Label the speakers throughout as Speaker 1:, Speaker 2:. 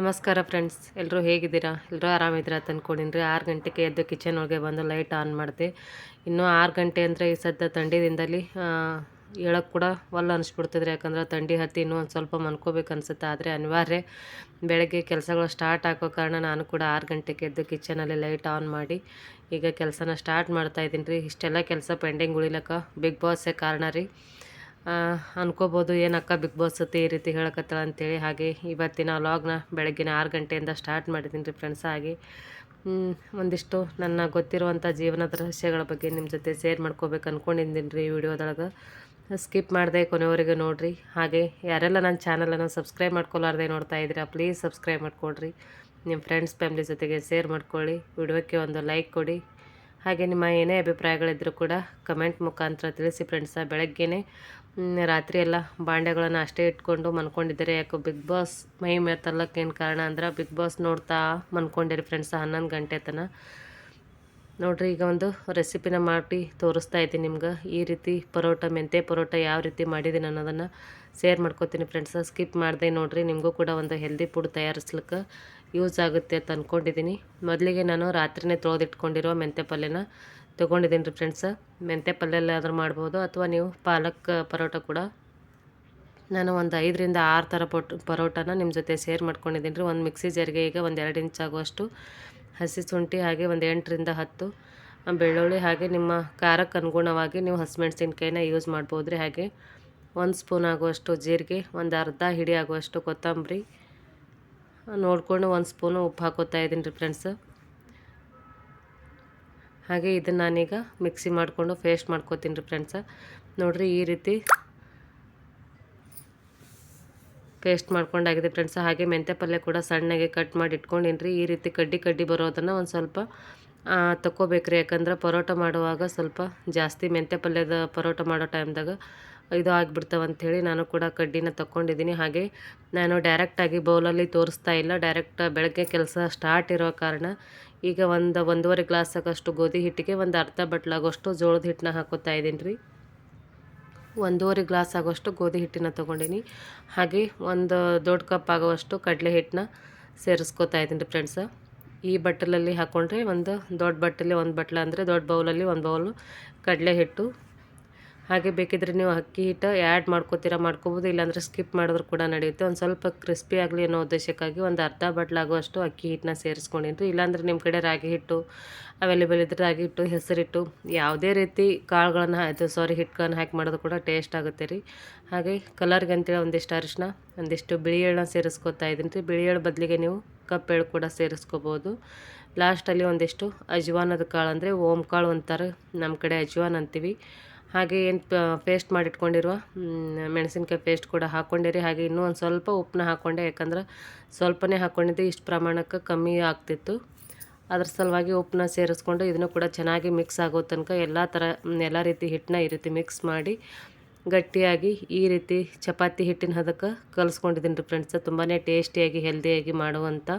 Speaker 1: ನಮಸ್ಕಾರ ಫ್ರೆಂಡ್ಸ್ ಎಲ್ಲರೂ ಹೇಗಿದ್ದೀರಾ? ಎಲ್ಲರೂ ಆರಾಮಿದ್ದೀರಾ ಅಂತ ರೀ ಆರು ಗಂಟೆಗೆ ಎದ್ದು ಕಿಚನ್ ಒಳಗೆ ಬಂದು ಲೈಟ್ ಆನ್ ಮಾಡಿದೆ. ಇನ್ನೂ ಆರು ಗಂಟೆ ಅಂದರೆ ಈ ಸದ್ಯ ಥಂಡಿದಿಂದಲಿ ಹೇಳೋಕ್ಕೆ ಕೂಡ ಒಲ್ಲ ಅನಿಸ್ಬಿಡ್ತಿದ್ರೆ ಯಾಕಂದ್ರೆ ಥಂಡಿ ಹತ್ತಿ ಇನ್ನೂ ಒಂದು ಸ್ವಲ್ಪ ಮನ್ಕೋಬೇಕು ಅನ್ಸುತ್ತೆ. ಆದರೆ ಅನಿವಾರ್ಯ ಬೆಳಗ್ಗೆ ಕೆಲಸಗಳು ಸ್ಟಾರ್ಟ್ ಆಗೋ ಕಾರಣ ನಾನು ಕೂಡ ಆರು ಗಂಟೆಗೆ ಎದ್ದು ಕಿಚನಲ್ಲಿ ಲೈಟ್ ಆನ್ ಮಾಡಿ ಈಗ ಕೆಲಸನ ಸ್ಟಾರ್ಟ್ ಮಾಡ್ತಾ ಇದ್ದೀನಿ ರೀ. ಇಷ್ಟೆಲ್ಲ ಕೆಲಸ ಪೆಂಡಿಂಗ್ ಉಳಿಲಕ್ಕ ಬಿಗ್ ಬಾಸೇ ಕಾರಣ ರೀ. ಅನ್ಕೋಬೋದು ಏನಕ್ಕ ಬಿಗ್ ಬಾಸ್ ಈ ರೀತಿ ಹೇಳಕತ್ತಳ ಅಂತೇಳಿ. ಹಾಗೆ ಇವತ್ತಿನ ವ್ಲಾಗ್ನ ಬೆಳಗ್ಗಿನ ಆರು ಗಂಟೆಯಿಂದ ಸ್ಟಾರ್ಟ್ ಮಾಡಿದ್ದೀನಿ ರೀ ಫ್ರೆಂಡ್ಸ್ ಹಾಗೆ ಒಂದಿಷ್ಟು ನನ್ನ ಗೊತ್ತಿರುವಂಥ ಜೀವನದ ರಹಸ್ಯಗಳ ಬಗ್ಗೆ ನಿಮ್ಮ ಜೊತೆ ಶೇರ್ ಮಾಡ್ಕೋಬೇಕು ಅಂದ್ಕೊಂಡಿದ್ದೀನಿ ರೀ ವಿಡಿಯೋದೊಳಗೆ. ಸ್ಕಿಪ್ ಮಾಡಿದೆ ಕೊನೆವರೆಗೆ ನೋಡಿರಿ. ಹಾಗೆ ಯಾರೆಲ್ಲ ನನ್ನ ಚಾನಲನ್ನು ಸಬ್ಸ್ಕ್ರೈಬ್ ಮಾಡ್ಕೊಲಾರ್ದೆ ನೋಡ್ತಾ ಇದ್ದೀರಾ ಪ್ಲೀಸ್ ಸಬ್ಸ್ಕ್ರೈಬ್ ಮಾಡ್ಕೊಳ್ರಿ ನಿಮ್ಮ ಫ್ರೆಂಡ್ಸ್ ಫ್ಯಾಮ್ಲಿ ಜೊತೆಗೆ ಶೇರ್ ಮಾಡ್ಕೊಳ್ಳಿ. ವಿಡಿಯೋಕ್ಕೆ ಒಂದು ಲೈಕ್ ಕೊಡಿ. ಹಾಗೆ ನಿಮ್ಮ ಏನೇ ಅಭಿಪ್ರಾಯಗಳಿದ್ದರೂ ಕೂಡ ಕಮೆಂಟ್ ಮುಖಾಂತರ ತಿಳಿಸಿ ಫ್ರೆಂಡ್ಸ ಬೆಳಗ್ಗೆನೇ ರಾತ್ರಿ ಎಲ್ಲ ಬಾಂಡೆಗಳನ್ನು ಅಷ್ಟೇ ಇಟ್ಕೊಂಡು ಮನ್ಕೊಂಡಿದ್ದಾರೆ. ಯಾಕೋ ಬಿಗ್ ಬಾಸ್ ಮೈ ಮೇತಲ್ಲಕ್ಕೇನು ಕಾರಣ ಅಂದ್ರೆ ಬಿಗ್ ಬಾಸ್ ನೋಡ್ತಾ ಮನ್ಕೊಂಡಿರಿ ಫ್ರೆಂಡ್ಸ್ ಹನ್ನೊಂದು ಗಂಟೆ ತನ. ನೋಡ್ರಿ ಈಗ ಒಂದು ರೆಸಿಪಿನ ಮಾಡಿ ತೋರಿಸ್ತಾ ಇದ್ದೀನಿ ನಿಮ್ಗೆ. ಈ ರೀತಿ ಪರೋಟ, ಮೆಂತೆ ಪರೋಟ ಯಾವ ರೀತಿ ಮಾಡಿದ್ದೀನಿ ಅನ್ನೋದನ್ನು ಶೇರ್ ಮಾಡ್ಕೋತೀನಿ ಫ್ರೆಂಡ್ಸ್ ಸ್ಕಿಪ್ ಮಾಡಿದೆ ನೋಡಿರಿ, ನಿಮಗೂ ಕೂಡ ಒಂದು ಹೆಲ್ದಿ ಫುಡ್ ತಯಾರಿಸ್ಲಿಕ್ಕೆ ಯೂಸ್ ಆಗುತ್ತೆ ಅಂತ ಅಂದ್ಕೊಂಡಿದ್ದೀನಿ ಮೊದಲಿಗೆ ನಾನು ರಾತ್ರಿನೇ ತೊಳೆದಿಟ್ಕೊಂಡಿರೋ ಮೆಂತೆ ಪಲ್ಯನ ತೊಗೊಂಡಿದ್ದೀನಿ ರೀ ಫ್ರೆಂಡ್ಸ ಮೆಂತೆ ಆದರೂ ಮಾಡ್ಬೋದು ಅಥವಾ ನೀವು ಪಾಲಕ್ ಪರೋಟ ಕೂಡ? ನಾನು ಒಂದು ಐದರಿಂದ ಆರು ಥರ ಪೊಟ್, ಪರೋಟನ ನಿಮ್ಮ ಜೊತೆ ಶೇರ್ ಮಾಡ್ಕೊಂಡಿದ್ದೀನಿ ರೀ. ಒಂದು ಮಿಕ್ಸಿ ಜರಿಗೆ ಈಗ ಒಂದು ಎರಡು ಇಂಚ್ ಆಗುವಷ್ಟು. ಹಸಿ ಶುಂಠಿ ಹಾಗೆ ಒಂದು ಎಂಟರಿಂದ ಹತ್ತು. ಬೆಳ್ಳುಳ್ಳಿ ಹಾಗೆ ನಿಮ್ಮ ಖಾರಕ್ಕೆ ಅನುಗುಣವಾಗಿ ನೀವು ಹಸಿಮೆಣ್ಸಿನ್ಕಾಯಿನ ಯೂಸ್ ಮಾಡ್ಬೋದು ರೀ. ಹಾಗೆ ಒಂದು ಸ್ಪೂನ್ ಆಗುವಷ್ಟು ಜೀರಿಗೆ, ಒಂದು ಅರ್ಧ ಹಿಡಿ ಆಗುವಷ್ಟು ಕೊತ್ತಂಬರಿ. ನೋಡಿಕೊಂಡು ಒಂದು ಸ್ಪೂನು ಉಪ್ಪು ಹಾಕೋತಾ ಇದ್ದೀನಿ ರೀ ಫ್ರೆಂಡ್ಸ್ ಹಾಗೆ ಇದನ್ನು ನಾನೀಗ ಮಿಕ್ಸಿ ಮಾಡಿಕೊಂಡು ಪೇಸ್ಟ್ ಮಾಡ್ಕೋತೀನಿ ರೀ ಫ್ರೆಂಡ್ಸ ನೋಡಿರಿ ಈ ರೀತಿ ಪೇಸ್ಟ್ ಮಾಡ್ಕೊಂಡಾಗಿದೆ ಫ್ರೆಂಡ್ಸ್ ಹಾಗೆ ಮೆಂತ್ಯ ಪಲ್ಯ ಕೂಡ ಸಣ್ಣಗೆ ಕಟ್ ಮಾಡಿ ಇಟ್ಕೊಂಡಿನಿ ರೀ. ಈ ರೀತಿ ಕಡ್ಡಿ ಕಡ್ಡಿ ಬರೋದನ್ನು ಒಂದು ಸ್ವಲ್ಪ ತಗೋಬೇಕ್ರಿ ಯಾಕಂದ್ರೆ ಪರೋಟ ಮಾಡುವಾಗ ಸ್ವಲ್ಪ ಜಾಸ್ತಿ ಮೆಂತ್ಯ ಪಲ್ಯದ ಪರೋಟ ಮಾಡೋ ಟೈಮ್ದಾಗ ಇದು ಆಗಿಬಿಡ್ತಾವಂಥೇಳಿ ನಾನು ಕೂಡ ಕಡ್ಡಿನ ತಗೊಂಡಿದ್ದೀನಿ ಹಾಗೆ ನಾನು ಡೈರೆಕ್ಟಾಗಿ ಬೌಲಲ್ಲಿ ತೋರಿಸ್ತಾ ಇಲ್ಲ. ಡೈರೆಕ್ಟ್ ಬೆಳಗ್ಗೆ ಕೆಲಸ ಸ್ಟಾರ್ಟ್ ಇರೋ ಕಾರಣ ಈಗ ಒಂದು ಒಂದೂವರೆ ಗ್ಲಾಸ್ ಆಗೋಷ್ಟು ಗೋಧಿ ಹಿಟ್ಟಿಗೆ ಒಂದು ಅರ್ಧ ಬಟ್ಲಾಗೋಷ್ಟು ಜೋಳದ ಹಿಟ್ಟನ್ನ ಹಾಕೋತಾ ಇದ್ದೀನಿ ರೀ. ಒಂದೂವರೆ ಗ್ಲಾಸ್ ಆಗೋಷ್ಟು ಗೋಧಿ ಹಿಟ್ಟನ್ನ ತೊಗೊಂಡಿನಿ. ಹಾಗೆ ಒಂದು ದೊಡ್ಡ ಕಪ್ ಆಗೋವಷ್ಟು ಕಡಲೆ ಹಿಟ್ಟನ್ನ ಸೇರಿಸ್ಕೋತಾ ಇದ್ದೀನಿ ರೀ ಫ್ರೆಂಡ್ಸ. ಈ ಬಟ್ಟಲಲ್ಲಿ ಹಾಕ್ಕೊಂಡ್ರೆ ಒಂದು ದೊಡ್ಡ ಬಟ್ಟಲಲ್ಲಿ ಒಂದು ಬಟ್ಲ ಅಂದರೆ ದೊಡ್ಡ ಬೌಲಲ್ಲಿ ಒಂದು ಬೌಲು ಕಡಲೆ ಹಿಟ್ಟು ಹಾಗೆ ಬೇಕಿದ್ರೆ ನೀವು ಅಕ್ಕಿ ಹಿಟ್ಟು ಆ್ಯಡ್ ಮಾಡ್ಕೋತೀರಾ ಮಾಡ್ಕೋಬೋದು, ಇಲ್ಲಾಂದರೆ ಸ್ಕಿಪ್ ಮಾಡಿದ್ರು ಕೂಡ ನಡೆಯುತ್ತೆ. ಒಂದು ಸ್ವಲ್ಪ ಕ್ರಿಸ್ಪಿ ಆಗಲಿ ಅನ್ನೋ ಉದ್ದೇಶಕ್ಕಾಗಿ ಒಂದು ಅರ್ಧ ಬಟ್ಲಾಗುವಷ್ಟು ಅಕ್ಕಿ ಹಿಟ್ಟನ್ನ ಸೇರಿಸ್ಕೊಂಡಿದ್ರು ಇಲ್ಲಾಂದರೆ ನಿಮ್ಮ ಕಡೆ ರಾಗಿ ಹಿಟ್ಟು ಅವೈಲೇಬಲ್ ಇದ್ದರೆ ರಾಗಿ ಹಿಟ್ಟು, ಹೆಸರಿಟ್ಟು, ಯಾವುದೇ ರೀತಿ ಕಾಳುಗಳನ್ನು ಆಯಿತು ಸಾರಿ ಹಿಟ್ಟುಗಳನ್ನ ಹಾಕಿ ಮಾಡೋದು ಕೂಡ ಟೇಸ್ಟ್ ಆಗುತ್ತೆ ರೀ. ಹಾಗೆ ಕಲರ್ಗೆ ಅಂತೇಳಿ ಒಂದಿಷ್ಟು ಅರಿಶಿನ ಒಂದಿಷ್ಟು ಬಿಳಿ ಎಳ್ಳನ್ನ ಸೇರಿಸ್ಕೊತಾ ಇದ್ದೀನಿ ರೀ. ಬಿಳಿ ಎಳ್ಳು ಬದಲಿಗೆ ನೀವು ಕಪ್ ಎಳ್ಳು ಕೂಡ ಸೇರಿಸ್ಕೋಬೋದು. ಲಾಸ್ಟಲ್ಲಿ ಒಂದಿಷ್ಟು ಅಜ್ವಾನದ ಕಾಳು ಅಂದರೆ ಓಮ್ ಕಾಳು ಅಂತಾರೆ ನಮ್ಮ ಕಡೆ ಅಜ್ವಾನ್ ಅಂತೀವಿ. ಹಾಗೆ ಏನು ಪೇಸ್ಟ್ ಮಾಡಿಟ್ಕೊಂಡಿರುವ ಮೆಣಸಿನ್ಕಾಯಿ ಪೇಸ್ಟ್ ಕೂಡ ಹಾಕ್ಕೊಂಡಿರಿ ಹಾಗೆ ಇನ್ನೂ ಒಂದು ಸ್ವಲ್ಪ ಉಪ್ಪನ್ನ ಹಾಕ್ಕೊಂಡೆ ಯಾಕಂದ್ರೆ ಸ್ವಲ್ಪನೇ ಹಾಕ್ಕೊಂಡಿದ್ದೆ ಇಷ್ಟು ಪ್ರಮಾಣಕ್ಕೆ ಕಮ್ಮಿ ಆಗ್ತಿತ್ತು. ಅದ್ರ ಸಲುವಾಗಿ ಉಪ್ಪನ್ನ ಸೇರಿಸ್ಕೊಂಡು ಇದನ್ನು ಕೂಡ ಚೆನ್ನಾಗಿ ಮಿಕ್ಸ್ ಆಗೋ ತನಕ ಎಲ್ಲ ಥರ ಎಲ್ಲ ರೀತಿ ಹಿಟ್ಟನ್ನ ಈ ರೀತಿ ಮಿಕ್ಸ್ ಮಾಡಿ ಗಟ್ಟಿಯಾಗಿ ಈ ರೀತಿ ಚಪಾತಿ ಹಿಟ್ಟಿನ ಹದಕ್ಕೆ ಕಲಿಸ್ಕೊಂಡಿದ್ದೀನಿ ರೀ ಫ್ರೆಂಡ್ಸ್ ತುಂಬಾ ಟೇಸ್ಟಿಯಾಗಿ ಹೆಲ್ದಿಯಾಗಿ ಮಾಡುವಂಥ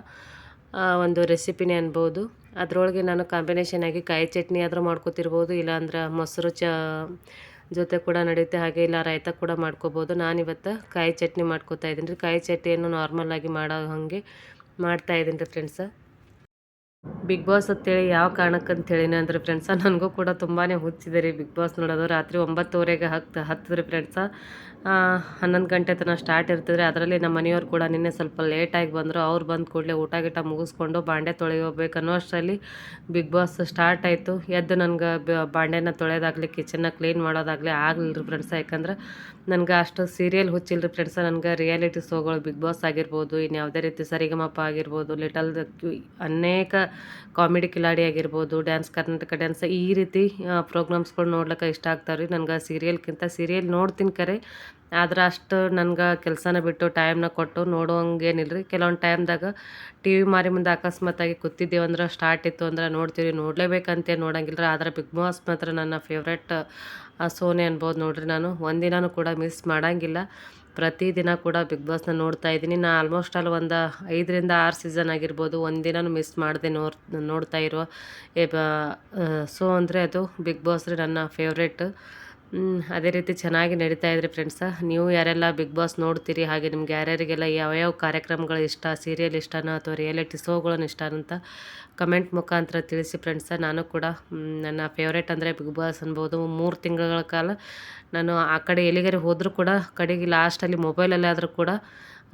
Speaker 1: ಒಂದು ರೆಸಿಪಿನೇ ಅನ್ಬೋದು. ಅದರೊಳಗೆ ನಾನು ಕಾಂಬಿನೇಷನ್ ಆಗಿ ಕಾಯಿ ಚಟ್ನಿ ಆದರೂ ಮಾಡ್ಕೋತಿರ್ಬೋದು, ಇಲ್ಲಾಂದ್ರೆ ಮೊಸರು ಚ, ಜೊತೆ ಕೂಡ ನಡೆಯುತ್ತೆ, ಹಾಗೆ ಇಲ್ಲ ರಾಯ್ತ ಕೂಡ ಮಾಡ್ಕೋಬೋದು. ನಾನಿವತ್ತು ಕಾಯಿ ಚಟ್ನಿ ಮಾಡ್ಕೋತಾ ಇದ್ದೀನಿ ರೀ. ಕಾಯಿ ಚಟ್ನಿಯನ್ನು ನಾರ್ಮಲಾಗಿ ಮಾಡೋ ಹಾಗೆ ಮಾಡ್ತಾ ಇದ್ದೀನಿ ರೀ ಫ್ರೆಂಡ್ಸ ಬಿಗ್ ಬಾಸ್ ಅಂತೇಳಿ ಯಾವ ಕಾರಣಕ್ಕಂತೇಳಿನ ಅಂದರೆ ಫ್ರೆಂಡ್ಸ ನನಗೂ ಕೂಡ ತುಂಬಾ ಹುಚ್ಚಿದೆ ರೀ ಬಿಗ್ ಬಾಸ್ ನೋಡೋದು. ರಾತ್ರಿ ಒಂಬತ್ತುವರೆಗೆ ಹತ್ತು, ಹತ್ತಿದ್ರಿ ಫ್ರೆಂಡ್ಸ ಹನ್ನೊಂದು ಗಂಟೆ ತನಕ ಸ್ಟಾರ್ಟ್ ಇರ್ತಿದ್ರೆ ಅದರಲ್ಲಿ ನಮ್ಮ ಮನೆಯವ್ರು ಕೂಡ ನಿನ್ನೆ ಸ್ವಲ್ಪ ಲೇಟಾಗಿ ಬಂದರು. ಅವ್ರು ಬಂದ ಕೂಡಲೇ ಊಟ ಗಿಟ ಮುಗಿಸ್ಕೊಂಡು ಬಾಂಡೆ ತೊಳೆಯೋಬೇಕು ಅನ್ನೋ ಅಷ್ಟರಲ್ಲಿ ಬಿಗ್ ಬಾಸ್ ಸ್ಟಾರ್ಟ್ ಆಯಿತು. ಎದ್ದು ನನಗೆ ಬಾಂಡೆನ ತೊಳೆಯೋದಾಗಲಿ ಕಿಚನ್ನ ಕ್ಲೀನ್ ಮಾಡೋದಾಗಲಿ ಆಗಲಿಲ್ಲ ಫ್ರೆಂಡ್ಸ ಯಾಕಂದ್ರೆ ನನಗೆ ಅಷ್ಟು ಸೀರಿಯಲ್ ಹುಚ್ಚಿಲ್ಲ ರೀ ಫ್ರೆಂಡ್ಸ ನನಗೆ ರಿಯಾಲಿಟಿ ಶೋಗಳು ಬಿಗ್ ಬಾಸ್ ಆಗಿರ್ಬೋದು ಇನ್ನು ಯಾವುದೇ ರೀತಿ ಸರಿಗಮಪ ಆಗಿರ್ಬೋದು ಲಿಟಲ್ ಅನೇಕ ಕಾಮಿಡಿ ಕಿಲಾಡಿ ಆಗಿರ್ಬೋದು ಡ್ಯಾನ್ಸ್ ಕರ್ನಾಟಕ ಡ್ಯಾನ್ಸ್ ಈ ರೀತಿ ಪ್ರೋಗ್ರಾಮ್ಸ್ಗಳು ನೋಡ್ಲಿಕ್ಕೆ ಇಷ್ಟ ಆಗ್ತಾವ್ರಿ. ನನಗೆ ಸೀರಿಯಲ್ಗಿಂತ ಸೀರಿಯಲ್ ನೋಡ್ತೀನಿ ಕರೆ. ಆದ್ರೆ ಅಷ್ಟು ನನ್ಗೆ ಕೆಲಸನ ಬಿಟ್ಟು ಟೈಮ್ನ ಕೊಟ್ಟು ನೋಡೋಂಗೇನಿಲ್ಲ ಕೆಲವೊಂದು ಟೈಮ್ದಾಗ ಟಿ ವಿ ಮಾರಿ ಮುಂದೆ ಅಕಸ್ಮಾತಾಗಿ ಕೂತಿದ್ದೀವಿ ಅಂದ್ರೆ ಸ್ಟಾರ್ಟ್ ಇತ್ತು ಅಂದ್ರೆ ನೋಡ್ತೀವಿ ನೋಡಲೇಬೇಕಂತೆ ನೋಡೋಂಗಿಲ್ಲ ಆದ್ರೆ ಬಿಗ್ ಬಾಸ್ ಮಾತ್ರ ನನ್ನ ಫೇವ್ರೆಟ್ ಸೋನೆ ಅನ್ಬೋದು ನೋಡ್ರಿ ನಾನು. ಒಂದಿನೂ ಕೂಡ ಮಿಸ್ ಮಾಡೋಂಗಿಲ್ಲ. ಪ್ರತಿದಿನ ಕೂಡ ಬಿಗ್ ಬಾಸ್ನ ನೋಡ್ತಾ ಇದ್ದೀನಿ. ನಾನು ಆಲ್ಮೋಸ್ಟ್ ಅಲ್ಲಿ ಒಂದು ಐದರಿಂದ ಆರು ಸೀಸನ್ ಆಗಿರ್ಬೋದು. ಒಂದಿನೂ ಮಿಸ್ ಮಾಡದೆ ನೋಡ್, ನೋಡ್ತಾ ಇರೋ ಸೋ ಅಂದರೆ ಅದು ಬಿಗ್ ಬಾಸ್ ರೀ ನನ್ನ ಫೇವ್ರೇಟ್ ಅದೇ ರೀತಿ ಚೆನ್ನಾಗಿ ನಡೀತಾ ಇದ್ರಿ ಫ್ರೆಂಡ್ಸ ನೀವು ಯಾರೆಲ್ಲ ಬಿಗ್ ಬಾಸ್ ನೋಡ್ತೀರಿ, ಹಾಗೆ ನಿಮ್ಗೆ ಯಾರ್ಯಾರಿಗೆಲ್ಲ ಯಾವ್ಯಾವ ಕಾರ್ಯಕ್ರಮಗಳು ಇಷ್ಟ ಸೀರಿಯಲ್ ಇಷ್ಟನೋ ಅಥವಾ ರಿಯಾಲಿಟಿ ಶೋಗಳನ್ನು ಇಷ್ಟ ಅಂತ ಕಮೆಂಟ್ ಮುಖಾಂತರ ತಿಳಿಸಿ ಫ್ರೆಂಡ್ಸ ನಾನು ಕೂಡ ನನ್ನ ಫೇವ್ರೇಟ್ ಅಂದರೆ ಬಿಗ್ ಬಾಸ್ ಅನ್ಬೋದು. ಮೂರು ತಿಂಗಳ ಕಾಲ ನಾನು ಆ ಕಡೆ ಎಲ್ಲಿಗಾರು ಹೋದರೂ ಕೂಡ, ಕಡೆಗೆ ಲಾಸ್ಟಲ್ಲಿ ಮೊಬೈಲಲ್ಲಿ ಆದರೂ ಕೂಡ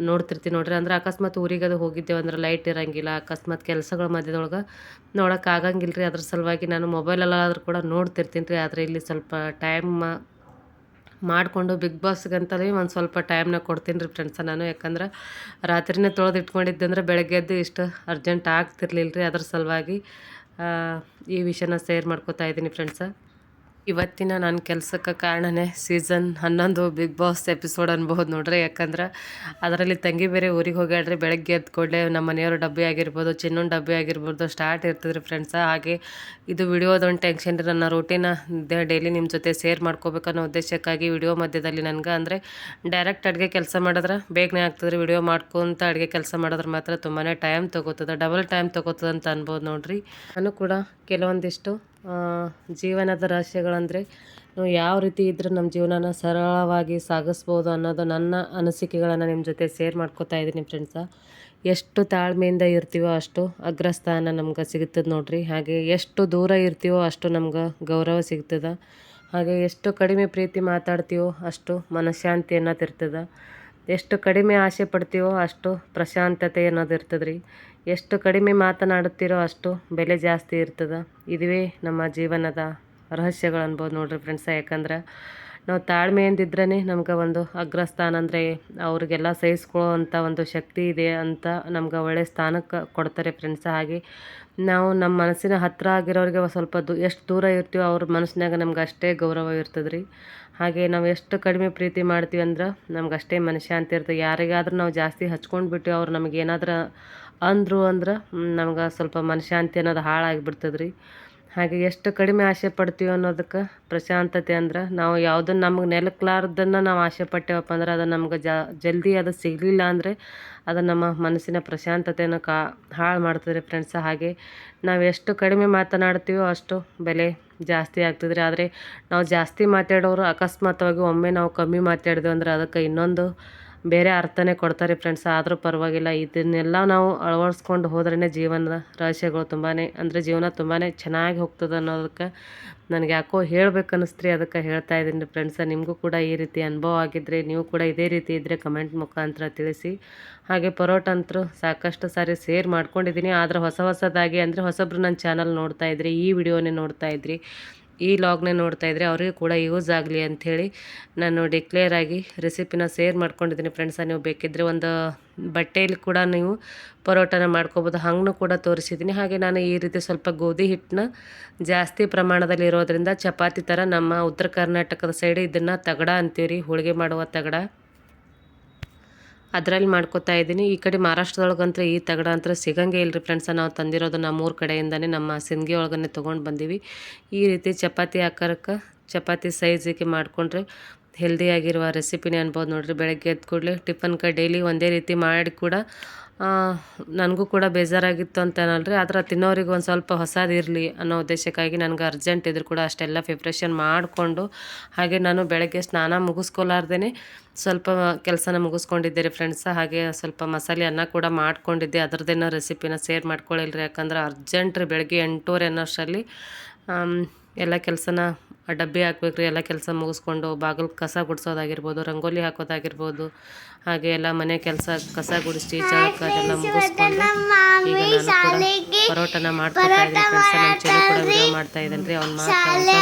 Speaker 1: ನೋಡ್ತಿರ್ತೀನಿ ನೋಡ್ರಿ. ಅಂದ್ರೆ ಅಕಸ್ಮಾತ್ ಊರಿಗೆ ಅದು ಹೋಗಿದ್ದೇವೆ ಅಂದ್ರೆ ಲೈಟ್ ಇರಂಗಿಲ್ಲ, ಅಕಸ್ಮಾತ್ ಕೆಲಸಗಳ ಮಧ್ಯದೊಳಗೆ ನೋಡೋಕೆ ಆಗಂಗಿಲ್ಲ ರೀ ಅದ್ರ ಸಲುವಾಗಿ ನಾನು ಮೊಬೈಲಲ್ಲಾದರೂ ಕೂಡ ನೋಡ್ತಿರ್ತೀನಿ ರೀ. ಆದರೆ ಇಲ್ಲಿ ಸ್ವಲ್ಪ ಟೈಮ್ ಮಾಡಿಕೊಂಡು ಬಿಗ್ ಬಾಸ್ಗಂತಲೇ ಒಂದು ಸ್ವಲ್ಪ ಟೈಮ್ನ ಕೊಡ್ತೀನಿ ರೀ ಫ್ರೆಂಡ್ಸ ನಾನು. ಯಾಕಂದ್ರೆ ರಾತ್ರಿನೇ ತೊಳೆದು ಇಟ್ಕೊಂಡಿದ್ದೆ ಅಂದ್ರೆ ಬೆಳಗ್ಗೆ ಎದ್ದು ಇಷ್ಟು ಅರ್ಜೆಂಟ್ ಆಗ್ತಿರ್ಲಿಲ್ಲ ರೀ ಅದ್ರ ಸಲುವಾಗಿ ಈ ವಿಷಯನ ಶೇರ್ ಮಾಡ್ಕೋತಾ ಇದ್ದೀನಿ ಫ್ರೆಂಡ್ಸ ಇವತ್ತಿನ ನನ್ನ ಕೆಲಸಕ್ಕೆ ಕಾರಣನೇ ಸೀಸನ್ ಹನ್ನೊಂದು ಬಿಗ್ ಬಾಸ್ ಎಪಿಸೋಡ್ ಅನ್ಬೋದು ನೋಡ್ರಿ. ಯಾಕಂದ್ರೆ ಅದರಲ್ಲಿ ತಂಗಿ ಬೇರೆ ಊರಿಗೆ ಹೋಗ್ಯಾಡ್ರಿ ಬೆಳಗ್ಗೆ ಎದ್ದು ಕೂಡಲೇ ನಮ್ಮ ಮನೆಯವ್ರ ಡಬ್ಬಿ ಆಗಿರ್ಬೋದು ಚಿನ್ನೊಂದು ಡಬ್ಬಿ ಆಗಿರ್ಬೋದು ಸ್ಟಾರ್ಟ್ ಇರ್ತದ್ರಿ ಫ್ರೆಂಡ್ಸ ಹಾಗೆ ಇದು ವಿಡಿಯೋದೊಂದು ಟೆನ್ಷನ್ ರೀ. ನನ್ನ ರೂಟೀನ ಡೈಲಿ ನಿಮ್ಮ ಜೊತೆ ಶೇರ್ ಮಾಡ್ಕೋಬೇಕನ್ನೋ ಉದ್ದೇಶಕ್ಕಾಗಿ ವಿಡಿಯೋ ಮಧ್ಯದಲ್ಲಿ ನನಗೆ ಅಂದರೆ ಡೈರೆಕ್ಟ್ ಅಡುಗೆ ಕೆಲಸ ಮಾಡಿದ್ರೆ ಬೇಗನೆ ಆಗ್ತದ್ರಿ. ವಿಡಿಯೋ ಮಾಡ್ಕೊತ ಅಡುಗೆ ಕೆಲಸ ಮಾಡಿದ್ರೆ ಮಾತ್ರ ತುಂಬಾ ಟೈಮ್ ತೊಗೋತದೆ ಡಬಲ್ ಟೈಮ್ ತೊಗೋತದೆ ಅಂತ ಅನ್ಬೋದು ನೋಡ್ರಿ. ನಾನು ಕೂಡ ಕೆಲವೊಂದಿಷ್ಟು ಜೀವನದ ರಹಸ್ಯಗಳಂದರೆ, ನಾವು ಯಾವ ರೀತಿ ಇದ್ದರೆ ನಮ್ಮ ಜೀವನನ ಸರಳವಾಗಿ ಸಾಗಿಸ್ಬೋದು ಅನ್ನೋದು ನನ್ನ ಅನಿಸಿಕೆಗಳನ್ನು ನಿಮ್ಮ ಜೊತೆ ಶೇರ್ ಮಾಡ್ಕೋತಾ ಇದ್ದೀನಿ ಫ್ರೆಂಡ್ಸ ಎಷ್ಟು ತಾಳ್ಮೆಯಿಂದ ಇರ್ತೀವೋ ಅಷ್ಟು ಅಗ್ರಸ್ಥಾನ ನಮ್ಗೆ ಸಿಗ್ತದೆ ನೋಡ್ರಿ. ಹಾಗೆ ಎಷ್ಟು ದೂರ ಇರ್ತೀವೋ ಅಷ್ಟು ನಮ್ಗೆ ಗೌರವ ಸಿಗ್ತದೆ. ಹಾಗೆ ಎಷ್ಟು ಕಡಿಮೆ ಪ್ರೀತಿ ಮಾತಾಡ್ತೀವೋ ಅಷ್ಟು ಮನಃಶಾಂತಿ ಅನ್ನೋದಿರ್ತದೆ ಎಷ್ಟು ಕಡಿಮೆ ಆಸೆ ಪಡ್ತೀವೋ ಅಷ್ಟು ಪ್ರಶಾಂತತೆ ಅನ್ನೋದು ಇರ್ತದೆ ಎಷ್ಟು ಕಡಿಮೆ ಮಾತನಾಡುತ್ತೀರೋ ಅಷ್ಟು ಬೆಲೆ ಜಾಸ್ತಿ ಇರ್ತದೆ. ಇದುವೇ ನಮ್ಮ ಜೀವನದ ರಹಸ್ಯಗಳು ಅನ್ಬೋದು ನೋಡಿರಿ ಫ್ರೆಂಡ್ಸ ಯಾಕಂದ್ರೆ ನಾವು ತಾಳ್ಮೆಯಿಂದಿದ್ರೇ ನಮ್ಗೆ ಒಂದು ಅಗ್ರಸ್ಥಾನ, ಅಂದರೆ ಅವ್ರಿಗೆಲ್ಲ ಸಹಿಸ್ಕೊಳ್ಳೋ ಅಂಥ ಒಂದು ಶಕ್ತಿ ಇದೆ ಅಂತ ನಮ್ಗೆ ಒಳ್ಳೆ ಸ್ಥಾನಕ್ಕೆ ಕೊಡ್ತಾರೆ ಫ್ರೆಂಡ್ಸ ಹಾಗೆ ನಾವು ನಮ್ಮ ಮನಸ್ಸಿನ ಹತ್ತಿರ ಆಗಿರೋರಿಗೆ ಸ್ವಲ್ಪ ದೂ, ಎಷ್ಟು ದೂರ ಇರ್ತೀವೋ ಅವ್ರ ಮನಸ್ಸಿನಾಗ ನಮ್ಗೆ ಅಷ್ಟೇ ಗೌರವ ಇರ್ತದೆ ರೀ ಹಾಗೆ ನಾವು ಎಷ್ಟು ಕಡಿಮೆ ಪ್ರೀತಿ ಮಾಡ್ತೀವಿ ಅಂದ್ರೆ ನಮ್ಗೆ ಅಷ್ಟೇ ಮನಃಶಾಂತಿ ಇರ್ತದೆ. ಯಾರಿಗಾದ್ರೂ ನಾವು ಜಾಸ್ತಿ ಹಚ್ಕೊಂಡು ಬಿಟ್ಟು ಅವ್ರು ನಮಗೆ ಏನಾದ್ರೂ ಅಂದರು ಅಂದ್ರೆ ನಮ್ಗೆ ಸ್ವಲ್ಪ ಮನಃಶಾಂತಿ ಅನ್ನೋದು ಹಾಳಾಗಿಬಿಡ್ತದೆ ರೀ ಹಾಗೆ ಎಷ್ಟು ಕಡಿಮೆ ಆಸೆ ಪಡ್ತೀವಿ ಅನ್ನೋದಕ್ಕೆ ಪ್ರಶಾಂತತೆ ಅಂದ್ರೆ, ನಾವು ಯಾವುದನ್ನು ನಮಗೆ ನೆಲಕ್ಲಾರ್ದನ್ನು ನಾವು ಆಸೆ ಪಟ್ಟೇವಪ್ಪ ಅಂದ್ರೆ, ಅದು ನಮ್ಗೆ ಜಲ್ದಿ ಅದು ಸಿಗಲಿಲ್ಲ ಅಂದರೆ ಅದು ನಮ್ಮ ಮನಸ್ಸಿನ ಪ್ರಶಾಂತತೆಯನ್ನು ಕಾ, ಹಾಳು ಮಾಡ್ತದೆ ಫ್ರೆಂಡ್ಸ್ ಹಾಗೆ ನಾವು ಎಷ್ಟು ಕಡಿಮೆ ಮಾತನಾಡ್ತೀವೋ ಅಷ್ಟು ಬೆಲೆ ಜಾಸ್ತಿ ಆಗ್ತದ್ರಿ. ಆದರೆ ನಾವು ಜಾಸ್ತಿ ಮಾತಾಡೋರು ಅಕಸ್ಮಾತ್ವಾಗಿ ಒಮ್ಮೆ ನಾವು ಕಮ್ಮಿ ಮಾತಾಡಿದ್ವಿ ಅಂದ್ರೆ ಅದಕ್ಕೆ ಇನ್ನೊಂದು ಬೇರೆ ಅರ್ಥನೇ ಕೊಡ್ತಾರೆ ಫ್ರೆಂಡ್ಸ್ ಆದರೂ ಪರವಾಗಿಲ್ಲ. ಇದನ್ನೆಲ್ಲ ನಾವು ಅಳವಡಿಸ್ಕೊಂಡು ಹೋದ್ರೇ ಜೀವನದ ರಹಸ್ಯಗಳು ತುಂಬಾ ಅಂದರೆ ಜೀವನ ತುಂಬಾ ಚೆನ್ನಾಗಿ ಹೋಗ್ತದೆ ಅನ್ನೋದಕ್ಕೆ ನನಗೆ ಯಾಕೋ ಹೇಳ್ಬೇಕು ಅನ್ನಿಸ್ತ್ರಿ ಅದಕ್ಕೆ ಹೇಳ್ತಾ ಇದ್ದೀನಿ ಫ್ರೆಂಡ್ಸ ನಿಮಗೂ ಕೂಡ ಈ ರೀತಿ ಅನುಭವ ಆಗಿದ್ದರೆ ನೀವು ಕೂಡ ಇದೇ ರೀತಿ ಇದ್ದರೆ ಕಮೆಂಟ್ ಮುಖಾಂತರ ತಿಳಿಸಿ. ಹಾಗೆ ಪರೋಟ ಅಂತೂ ಸಾಕಷ್ಟು ಸಾರಿ ಸೇರ್ ಮಾಡ್ಕೊಂಡಿದ್ದೀನಿ. ಆದರೆ ಹೊಸ ಹೊಸದಾಗಿ, ಅಂದರೆ ಹೊಸಬ್ರು ನನ್ನ ಚಾನಲ್ ನೋಡ್ತಾ ಇದ್ರಿ, ಈ ವಿಡಿಯೋನೇ ನೋಡ್ತಾ ಇದ್ರಿ. ಈ ಲಾಗ್ನ ನೋಡ್ತಾ ಇದ್ದರೆ ಅವರಿಗೆ ಕೂಡ ಯೂಸ್ ಆಗಲಿ ಅಂಥೇಳಿ ನಾನು ಡಿಕ್ಲೇರ್ ಆಗಿ ರೆಸಿಪಿನ ಶೇರ್ ಮಾಡ್ಕೊಂಡಿದ್ದೀನಿ ಫ್ರೆಂಡ್ಸ ನೀವು ಬೇಕಿದ್ದರೆ ಒಂದು ಬಟ್ಟೆಯಲ್ಲಿ ಕೂಡ ನೀವು ಪರೋಟನ ಮಾಡ್ಕೋಬೋದು. ಹಂಗೂ ಕೂಡ ತೋರಿಸಿದ್ದೀನಿ. ಹಾಗೆ ನಾನು ಈ ರೀತಿ ಸ್ವಲ್ಪ ಗೋಧಿ ಹಿಟ್ಟನ್ನ ಜಾಸ್ತಿ ಪ್ರಮಾಣದಲ್ಲಿ ಇರೋದರಿಂದ ಚಪಾತಿ ಥರ ನಮ್ಮ ಉತ್ತರ ಕರ್ನಾಟಕದ ಸೈಡ್ ಇದನ್ನು ತಗಡ ಅಂತೀವಿ ರೀ ಹೋಳಿಗೆ ಮಾಡುವ ತಗಡ. ಅದರಲ್ಲಿ ಮಾಡ್ಕೊತಾ ಇದ್ದೀನಿ. ಈ ಕಡೆ ಮಹಾರಾಷ್ಟ್ರದೊಳಗಂತೂ ಈ ತಗಡ ಅಂತ ಸಿಗಂಗೆ ಇಲ್ಲರಿ ಫ್ರೆಂಡ್ಸ ನಾವು ತಂದಿರೋದು ನಮ್ಮೂರ ಕಡೆಯಿಂದನೇ ನಮ್ಮ ಸಿಂಗಿ ಒಳಗನೆ ತೊಗೊಂಡು ಬಂದೀವಿ. ಈ ರೀತಿ ಚಪಾತಿ ಆಕಾರಕ್ಕೆ ಚಪಾತಿ ಸೈಜಿಗೆ ಮಾಡಿಕೊಂಡ್ರೆ ಹೆಲ್ದಿಯಾಗಿರುವ ರೆಸಿಪಿನೇ ಅನ್ಬೋದು ನೋಡಿರಿ. ಬೆಳಗ್ಗೆ ಎದ್ದ ಕೂಡಲೇ ಟಿಫನ್ಗೆ ಡೈಲಿ ಒಂದೇ ರೀತಿ ಮಾಡಿ ಕೂಡ ನನಗೂ ಕೂಡ ಬೇಜಾರಾಗಿತ್ತು ಅಂತ ಅನ್ನಲ್ರಿ ಆದ್ರೆ ತಿನ್ನೋರಿಗೆ ಒಂದು ಸ್ವಲ್ಪ ಹೊಸದಿರಲಿ ಅನ್ನೋ ಉದ್ದೇಶಕ್ಕಾಗಿ ನನಗೆ ಅರ್ಜೆಂಟ್ ಇದ್ರು ಕೂಡ ಅಷ್ಟೆಲ್ಲ ಪ್ರಿಪ್ರೇಷನ್ ಮಾಡಿಕೊಂಡು, ಹಾಗೆ ನಾನು ಬೆಳಗ್ಗೆ ಸ್ನಾನ ಮುಗಿಸ್ಕೊಲಾರ್ದೇ ಸ್ವಲ್ಪ ಕೆಲಸನ ಮುಗಿಸ್ಕೊಂಡಿದ್ದೆ ರೀ ಫ್ರೆಂಡ್ಸ ಹಾಗೆ ಸ್ವಲ್ಪ ಮಸಾಲೆ ಅನ್ನ ಕೂಡ ಮಾಡ್ಕೊಂಡಿದ್ದೆ. ಅದರದ್ದೇನೋ ರೆಸಿಪಿನ ಶೇರ್ ರೀ ಯಾಕಂದ್ರೆ ಅರ್ಜೆಂಟ್ ಬೆಳಗ್ಗೆ ಎಂಟೂವರೆ ಅನ್ನೋಷ್ಟರಲ್ಲಿ. ಎಲ್ಲ ಕೆಲಸನ ಡಬ್ಬಿ ಹಾಕ್ಬೇಕು ರೀ ಎಲ್ಲ ಕೆಲಸ ಮುಗಿಸ್ಕೊಂಡು ಬಾಗಿಲು ಕಸ ಗುಡಿಸೋದಾಗಿರ್ಬೋದು ರಂಗೋಲಿ ಹಾಕೋದಾಗಿರ್ಬೋದು ಹಾಗೆ ಎಲ್ಲ ಮನೆ ಕೆಲಸ ಕಸ ಗುಡಿಸಿ ಚಳಕ ಅದೆಲ್ಲ ಮುಗಿಸ್ಕೊಂಡು ಈಗ ನಾನು ಕೂಡ ಪರೋಟನ ಮಾಡ್ಕೊತಾ ಇದ್ದೀನಿ ಫ್ರೆಂಡ್ಸ್ ನಮ್ಮ ಚೆಲು ಕೂಡ ವಿಡಿಯೋ ಮಾಡ್ತಾ ಇದ್ದಾನೆ ರೀ ಅವ್ನ ಮಾತು ಸ್ವಲ್ಪ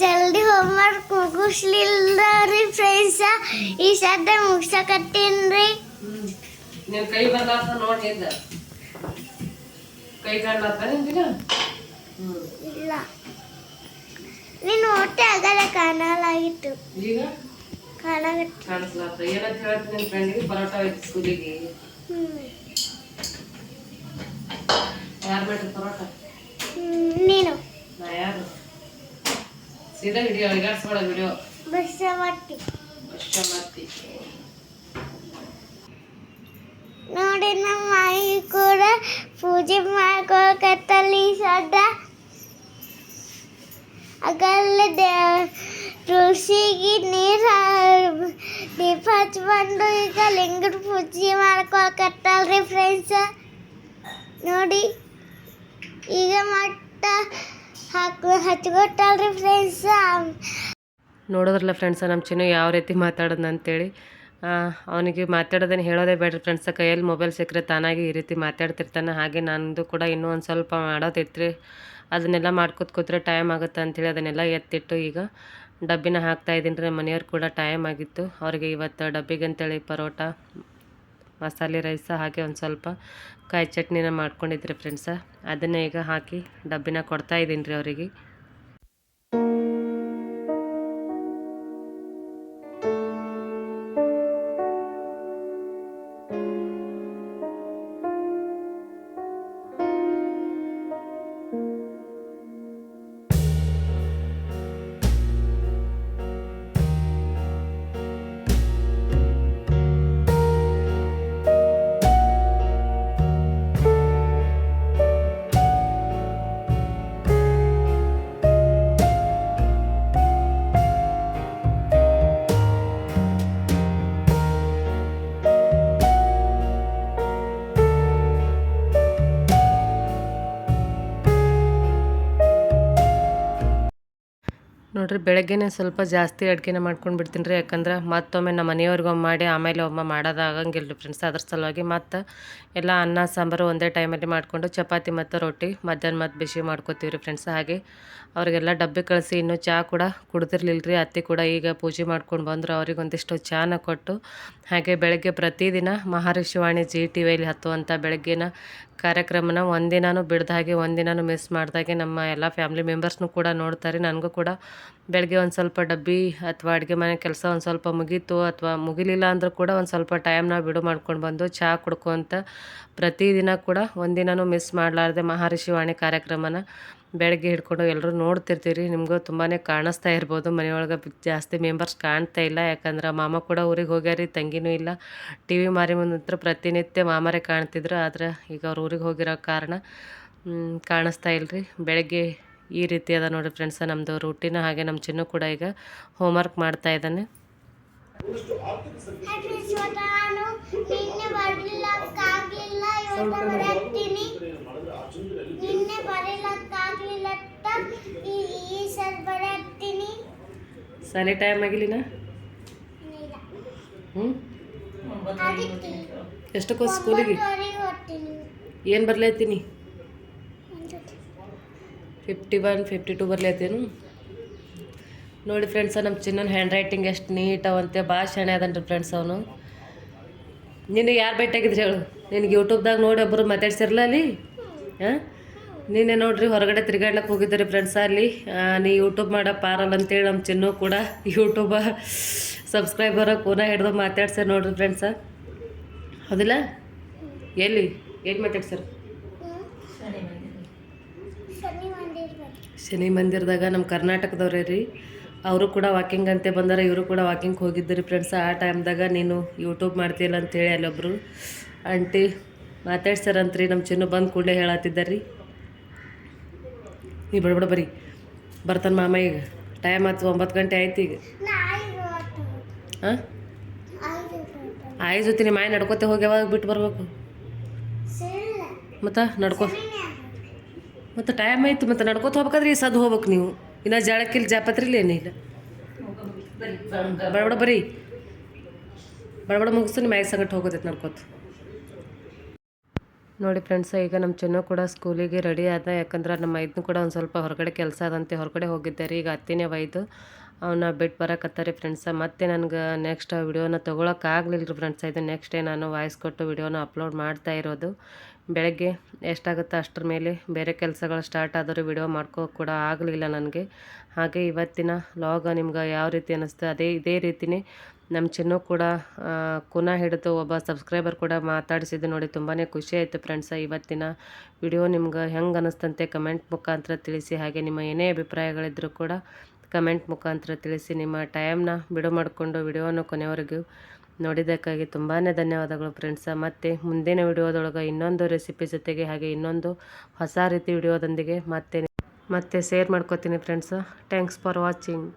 Speaker 2: ಜಲ್ದಿ ಹೋಮ್ವರ್ಕ್ ಮುಗಿಸ್ಲಿಲ್ಲ ರೀ ಫ್ರೆಂಡ್ಸ ಈ ಸದ್ಯ ಮುಗಿಸಕತ್ತೀನ್ರಿ ರೀ.
Speaker 1: ಕೈ ಬರ್ಲಾರ್ದ ನೋಡಿ ಎದ್ದ ಕೈ ನಿಂದಿನ?
Speaker 2: ಇಲ್ಲ. ನೀನು ಹೊಟ್ಟೆ ಆಗಲ್ಲ ಕಾಣಲಾಗಿತ್ತು
Speaker 1: ಈಗ?
Speaker 2: ಕಾಣಾಗತ್ತೆ.
Speaker 1: ಕಾಣಿಸ್ಲಾರ್ದ ಏನಂತ ಹೇಳ್ತೀನಿ ನಿನ್ನ ಫ್ರೆಂಡಿಗೆ ಪರೋಟ ಹೋಯ್ತು ಸ್ಕೂಲಿಗೆ.
Speaker 2: ಹ್ಮ್.
Speaker 1: ಯಾರು ಮಾಡ್ರಿ ಪರೋಟ?
Speaker 2: ಹ್ಮ್, ನೀನು.
Speaker 1: ನಾ ಯಾರು? ಸೀದಾ ಹಿಡಿಯೋ ಅಳಿಗಾಡ್ಸ್ಬೇಡ ವಿಡಿಯೋ.
Speaker 2: ಮಟ್ಟಿ ನೋಡಿ ನಮ್ಮ ಮಾಯಿ ಕೂಡ ಪೂಜೆ ಮಾಡ್ಕೊಳ್ಕತ್ತಲ್ಲಿ ಈ ಸದ್ಯ ಆಗಲ್ಲ ತುಳಸಿಗೆ ನೀರು, ದೀಪ ಹಚ್ಕೊಂಡು ಈಗ ಲಿಂಗದ ಪೂಜೆ ಮಾಡ್ಕೊಳಕತ್ತಲ್ರಿ ಫ್ರೆಂಡ್ಸ ನೋಡಿ, ಈಗ ಮಟ್ಟ ಹಾಕು, ಹಚ್ಕೊಟ್ಟಲ್ರಿ ಫ್ರೆಂಡ್ಸ
Speaker 1: ನೋಡಿದ್ರಲ್ಲ ಫ್ರೆಂಡ್ಸ ನಮ್ಮ ಚಿನ್ನು ಯಾವ ರೀತಿ ಮಾತಾಡೋದು ಅಂತೇಳಿ. ಅವನಿಗೆ ಮಾತಾಡೋದನ್ನು ಹೇಳೋದೇ ಬೇಡ್ರಿ ಫ್ರೆಂಡ್ಸ ಕೈಯಲ್ಲಿ ಮೊಬೈಲ್ ಸಿಕ್ಕರೆ ತಾನಾಗಿ ಈ ರೀತಿ ಮಾತಾಡ್ತಿರ್ತಾನೆ. ಹಾಗೆ ನಂದು ಕೂಡ ಇನ್ನೂ ಒಂದು ಸ್ವಲ್ಪ ಮಾಡೋದೈತ್ರಿ. ಅದನ್ನೆಲ್ಲ ಮಾಡ್ಕೊತ ಕೂತ್ರೆ ಟೈಮ್ ಆಗುತ್ತೆ ಅಂಥೇಳಿ ಅದನ್ನೆಲ್ಲ ಎತ್ತಿಟ್ಟು ಈಗ ಡಬ್ಬಿನ ಹಾಕ್ತಾ ಇದ್ದೀನಿ ರೀ ಮನೆಯವ್ರು ಕೂಡ ಟೈಮ್ ಆಗಿತ್ತು. ಅವ್ರಿಗೆ ಇವತ್ತು ಡಬ್ಬಿಗೆ ಅಂತೇಳಿ ಪರೋಟ, ಮಸಾಲೆ ರೈಸ, ಹಾಗೆ ಒಂದು ಸ್ವಲ್ಪ ಕಾಯಿ ಚಟ್ನಿನ ಮಾಡ್ಕೊಂಡಿದ್ರಿ ಫ್ರೆಂಡ್ಸ ಅದನ್ನೇ ಈಗ ಹಾಕಿ ಡಬ್ಬಿನ ಕೊಡ್ತಾ ಇದ್ದೀನಿ ರೀ ಅವರಿಗೆ. ನೋಡ್ರಿ, ಬೆಳಗ್ಗೆನೇ ಸ್ವಲ್ಪ ಜಾಸ್ತಿ ಅಡುಗೆನ ಮಾಡ್ಕೊಂಡು ಬಿಡ್ತೀನಿ ರೀ ಯಾಕಂದ್ರೆ ಮತ್ತೊಮ್ಮೆ ನಮ್ಮ ಮನೆಯವ್ರಿಗೊಮ್ಮೆ ಮಾಡಿ, ಆಮೇಲೆ ಒಮ್ಮೆ ಮಾಡೋದಾಗಂಗಿಲ್ಲ ರೀ ಫ್ರೆಂಡ್ಸ್ ಅದ್ರ ಸಲುವಾಗಿ ಮತ್ತು ಎಲ್ಲ ಅನ್ನ, ಸಾಂಬಾರು ಒಂದೇ ಟೈಮಲ್ಲಿ ಮಾಡಿಕೊಂಡು ಚಪಾತಿ ಮತ್ತು ರೊಟ್ಟಿ, ಮಧ್ಯಾಹ್ನ ಮತ್ತು ಬಿಸಿ ಮಾಡ್ಕೊತೀವಿ ರೀ ಫ್ರೆಂಡ್ಸ್ ಹಾಗೆ ಅವರಿಗೆಲ್ಲ ಡಬ್ಬಿ ಕಳಿಸಿ ಇನ್ನೂ ಚಹಾ ಕೂಡ ಕುಡ್ದಿರ್ಲಿಲ್ಲ ರೀ ಅತ್ತೆ ಕೂಡ ಈಗ ಪೂಜೆ ಮಾಡ್ಕೊಂಡು ಬಂದರು, ಅವ್ರಿಗೆ ಒಂದಿಷ್ಟು ಚಹಾನ ಕೊಟ್ಟು. ಹಾಗೆ ಬೆಳಗ್ಗೆ ಪ್ರತಿದಿನ ಮಹಾರಿಷಿವಾಣಿ ಜಿ ಟಿ ವಿಯಲ್ಲಿ ಹತ್ತುವಂಥ ಬೆಳಗ್ಗಿನ ಕಾರ್ಯಕ್ರಮನ ಒಂದಿನೂ ಬಿಡ್ದ ಹಾಗೆ ಒಂದಿನಾನು ಮಿಸ್ ಮಾಡ್ದಾಗೆ ನಮ್ಮ ಎಲ್ಲ ಫ್ಯಾಮಿಲಿ ಮೆಂಬರ್ಸ್ನು ಕೂಡ ನೋಡ್ತಾರೆ. ನನಗೂ ಕೂಡ ಬೆಳಗ್ಗೆ ಒಂದು ಸ್ವಲ್ಪ ಡಬ್ಬಿ ಅಥವಾ ಅಡುಗೆ ಮನೆ ಕೆಲಸ ಒಂದು ಸ್ವಲ್ಪ ಮುಗೀತು ಅಥವಾ ಮುಗಿಲಿಲ್ಲ ಅಂದರೂ ಕೂಡ ಒಂದು ಸ್ವಲ್ಪ ಟೈಮ್ನ ಬಿಡು ಮಾಡ್ಕೊಂಡು ಬಂದು ಚಹಾ ಕುಡ್ಕೊಂತ ಪ್ರತಿದಿನ ಕೂಡ ಒಂದಿನೂ ಮಿಸ್ ಮಾಡಲಾರ್ದೆ ಮಹಾರಿಷಿ ವಾಣಿ ಕಾರ್ಯಕ್ರಮನ. ಬೆಳಗ್ಗೆ ಹಿಡ್ಕೊಂಡು ಎಲ್ಲರೂ ನೋಡ್ತಿರ್ತೀರಿ ನಿಮಗೂ ತುಂಬಾ ಕಾಣಿಸ್ತಾ ಇರ್ಬೋದು. ಮನೆಯೊಳಗೆ ಜಾಸ್ತಿ ಮೆಂಬರ್ಸ್ ಕಾಣ್ತಾ ಇಲ್ಲ. ಯಾಕಂದ್ರೆ ಮಾಮ ಕೂಡ ಊರಿಗೆ ಹೋಗ್ಯಾರಿ, ತಂಗಿನೂ ಇಲ್ಲ. ಟಿ ವಿ ಮಾರಿ ಮುಂದೆ ನಿಂತ್ರೆ ಪ್ರತಿನಿತ್ಯ ಮಾಮರೇ ಕಾಣ್ತಿದ್ರು. ಆದ್ರೆ ಈಗ ಅವ್ರು ಊರಿಗೆ ಹೋಗಿರೋ ಕಾರಣ ಕಾಣಿಸ್ತಾ ಇಲ್ಲ ರೀ ಬೆಳಗ್ಗೆ ಈ ರೀತಿ ಅದ ನೋಡಿ ಫ್ರೆಂಡ್ಸ ನಮ್ಮದು ರೂಟೀನ್ ಹಾಗೆ ನಮ್ಮ ಚಿನ್ನು ಕೂಡ ಈಗ ಹೋಮ್ವರ್ಕ್ ಮಾಡ್ತಾ ಇದ್ದಾನೆ
Speaker 2: ನಿನ್ನೆ ಬರಲಿಲ್ಲಕ್ಕಾಗಲಿಲ್ಲ ಇವತ್ತು ಬರತ್ತೀನಿ ನಿನ್ನೆ ಬರಲಿಲ್ಲಕ್ಕಾಗಲಿಲ್ಲ ಈ ಈ ಸಲ ಬರತ್ತೀನಿ
Speaker 1: ಸಾಲಿ ಟೈಮ್
Speaker 2: ಇಲ್ಲ
Speaker 1: ಹ್ಞೂ ಎಷ್ಟಕ್ಕೋ ಸ್ಕೂಲಿಗೆ ಏನು ಬರ್ಲೈತೀನಿ ಫಿಫ್ಟಿ ಒನ್ ಫಿಫ್ಟಿ ಟು ಬರ್ಲೈತೇನು ನೋಡಿ ಫ್ರೆಂಡ್ಸ ನಮ್ಮ ಚಿನ್ನನ ಹ್ಯಾಂಡ್ ರೈಟಿಂಗ್ ಎಷ್ಟು ನೀಟ್ ಅವಂತೆ ಭಾಳ ಶಾಣೆ ಅದನ್ರಿ ಫ್ರೆಂಡ್ಸ್ ಅವನು. ನಿನಗೆ ಯಾರು ಭೇಟಿಯಾಗಿದ್ರಿ ಹೇಳು? ನಿನಗೆ ಯೂಟ್ಯೂಬ್ದಾಗ ನೋಡಿ ಒಬ್ಬರು ಮಾತಾಡ್ಸಿರಲ್ಲ ಅಲ್ಲಿ? ಹಾಂ? ನೀನೆ ನೋಡ್ರಿ ಹೊರಗಡೆ ತಿರ್ಗಾಡ್ಲಕ್ಕೆ ಹೋಗಿದ್ದಾರೆ ಫ್ರೆಂಡ್ಸ ಅಲ್ಲಿ. ನೀ ಯೂಟ್ಯೂಬ್ ಮಾಡೋ ಪಾರಲ್ ಅಂತೇಳಿ ನಮ್ಮ ಚಿನ್ನು ಕೂಡ ಯೂಟ್ಯೂಬ ಸಬ್ಸ್ಕ್ರೈಬರ ಕೂನ ಹಿಡ್ದು ಮಾತಾಡ್ಸರ್ ನೋಡ್ರಿ ಫ್ರೆಂಡ್ಸ ಹೌದಿಲ್ಲ? ಎಲ್ಲಿ? ಏನು ಮಾತಾಡ್ಸರ್
Speaker 2: ಶನಿ
Speaker 1: ಮಂದಿರದಾಗ ನಮ್ಮ ಕರ್ನಾಟಕದವ್ರೇ ರೀ. ಅವರು ಕೂಡ ವಾಕಿಂಗ್ ಅಂತೆ ಬಂದಾರ, ಇವರು ಕೂಡ ವಾಕಿಂಗ್ ಹೋಗಿದ್ದರು ಫ್ರೆಂಡ್ಸ್ ಆ ಟೈಮ್ದಾಗ ನೀನು ಯೂಟ್ಯೂಬ್ ಮಾಡ್ತೀಯಲ್ಲ ಅಂತೇಳಿ ಅಲ್ಲೊಬ್ಬರು ಆಂಟಿ ಮಾತಾಡ್ಸಾರಂತ್ರಿ ನಮ್ಮ ಚಿನ್ನು ಬಂದು ಕೂಡಲೇ ಹೇಳತ್ತಿದ್ದಾರಿ ನೀ ಬಡಬಡ ಬರೀ. ಬರ್ತಾನೆ ಮಾಮ ಈಗ. ಟೈಮ್ ಆಯ್ತು ಒಂಬತ್ತು ಗಂಟೆ ಆಯ್ತು ಈಗ. ಹಾಂ
Speaker 2: ಆಯ್ತು.
Speaker 1: ಆಯ್ ಜೊತೆ ನಿಮ್ಮ ಮಾಯ ನಡ್ಕೋತೆ ಹೋಗಿ ಯಾವಾಗ ಬಿಟ್ಟು ಬರಬೇಕು? ಮತ್ತೆ ನಡ್ಕೋ. ಮತ್ತು ಟೈಮ್ ಆಯ್ತು ಮತ್ತು ನಡ್ಕೋತ ಹೋಗ್ಬೇಕಾದ್ರೆ ಈ ಸದ್ದು ಹೋಗ್ಬೇಕು ನೀವು. ಇನ್ನು ಜಾಳಕ್ಕಿಲ್ಲ ಜಾಪತ್ರಿಲಿ ಏನಿಲ್ಲ. ಬಡಬಡ ಬರೀ. ಬಡಬಡ ಮುಗಿಸ್ತು ನಿಮ್ಮ ಆಯ್ತು ಸಂಗಟ ಹೋಗೋದೈತೆ ನಡ್ಕೋತ. ನೋಡಿ ಫ್ರೆಂಡ್ಸ್, ಈಗ ನಮ್ಮ ಚಿನ್ನು ಕೂಡ ಸ್ಕೂಲಿಗೆ ರೆಡಿ ಆದ. ಯಾಕಂದ್ರೆ ನಮ್ಮ ಐದನೂ ಕೂಡ ಒಂದು ಸ್ವಲ್ಪ ಹೊರಗಡೆ ಕೆಲಸ ಅದಂತೆ ಹೊರಗಡೆ ಹೋಗಿದ್ದಾರೆ ಈಗ ಹತ್ತಿನೇ ಒಯ್ದು ಅವನ್ನ ಬಿಟ್ಟು ಬರಕತ್ತಾರೆ ಫ್ರೆಂಡ್ಸ. ಮತ್ತೆ ನನಗೆ ನೆಕ್ಸ್ಟ್ ವಿಡಿಯೋನ ತೊಗೊಳಕ್ಕಾಗಲಿಲ್ಲ ರೀ ಫ್ರೆಂಡ್ಸ್. ಇದು ನೆಕ್ಸ್ಟ್ ಡೇ ನಾನು ವಾಯ್ಸ್ ಕೊಟ್ಟು ವಿಡಿಯೋನ ಅಪ್ಲೋಡ್ ಮಾಡ್ತಾ ಇರೋದು. ಬೆಳಗ್ಗೆ ಎಷ್ಟಾಗುತ್ತೋ ಅಷ್ಟರ ಮೇಲೆ ಬೇರೆ ಕೆಲಸಗಳು ಸ್ಟಾರ್ಟ್ ಆದರೂ ವಿಡಿಯೋ ಮಾಡ್ಕೋ ಕೂಡ ಆಗಲಿಲ್ಲ ನನಗೆ. ಹಾಗೆ ಇವತ್ತಿನ ಲಾಗ ನಿಮ್ಗೆ ಯಾವ ರೀತಿ ಅನ್ನಿಸ್ತು ಅದೇ, ಇದೇ ರೀತಿನೇ ನಮ್ಮ ಚಿನ್ನು ಕೂಡ ಕುನ ಹಿಡಿದು ಒಬ್ಬ ಸಬ್ಸ್ಕ್ರೈಬರ್ ಕೂಡ ಮಾತಾಡಿಸಿದ್ದು ನೋಡಿ ತುಂಬಾ ಖುಷಿ ಆಯಿತು ಫ್ರೆಂಡ್ಸ ಇವತ್ತಿನ ವಿಡಿಯೋ ನಿಮ್ಗೆ ಹೆಂಗೆ ಅನ್ನಿಸ್ತಂತೆ ಕಮೆಂಟ್ ಮುಖಾಂತರ ತಿಳಿಸಿ. ಹಾಗೆ ನಿಮ್ಮ ಏನೇ ಅಭಿಪ್ರಾಯಗಳಿದ್ದರೂ ಕೂಡ ಕಮೆಂಟ್ ಮುಖಾಂತರ ತಿಳಿಸಿ. ನಿಮ್ಮ ಟೈಮ್ನ ಬಿಡು ಮಾಡಿಕೊಂಡು ವಿಡಿಯೋನ ಕೊನೆವರೆಗೂ ನೋಡಿದ್ದಕ್ಕಾಗಿ ತುಂಬಾ ಧನ್ಯವಾದಗಳು ಫ್ರೆಂಡ್ಸ ಮತ್ತು ಮುಂದಿನ ವಿಡಿಯೋದೊಳಗೆ ಇನ್ನೊಂದು ರೆಸಿಪಿ ಜೊತೆಗೆ ಹಾಗೆ ಇನ್ನೊಂದು ಹೊಸ ರೀತಿ ವಿಡಿಯೋದೊಂದಿಗೆ ಮತ್ತೆ ಮತ್ತೆ ಶೇರ್ ಮಾಡ್ಕೋತೀನಿ ಫ್ರೆಂಡ್ಸ ಥ್ಯಾಂಕ್ಸ್ ಫಾರ್ ವಾಚಿಂಗ್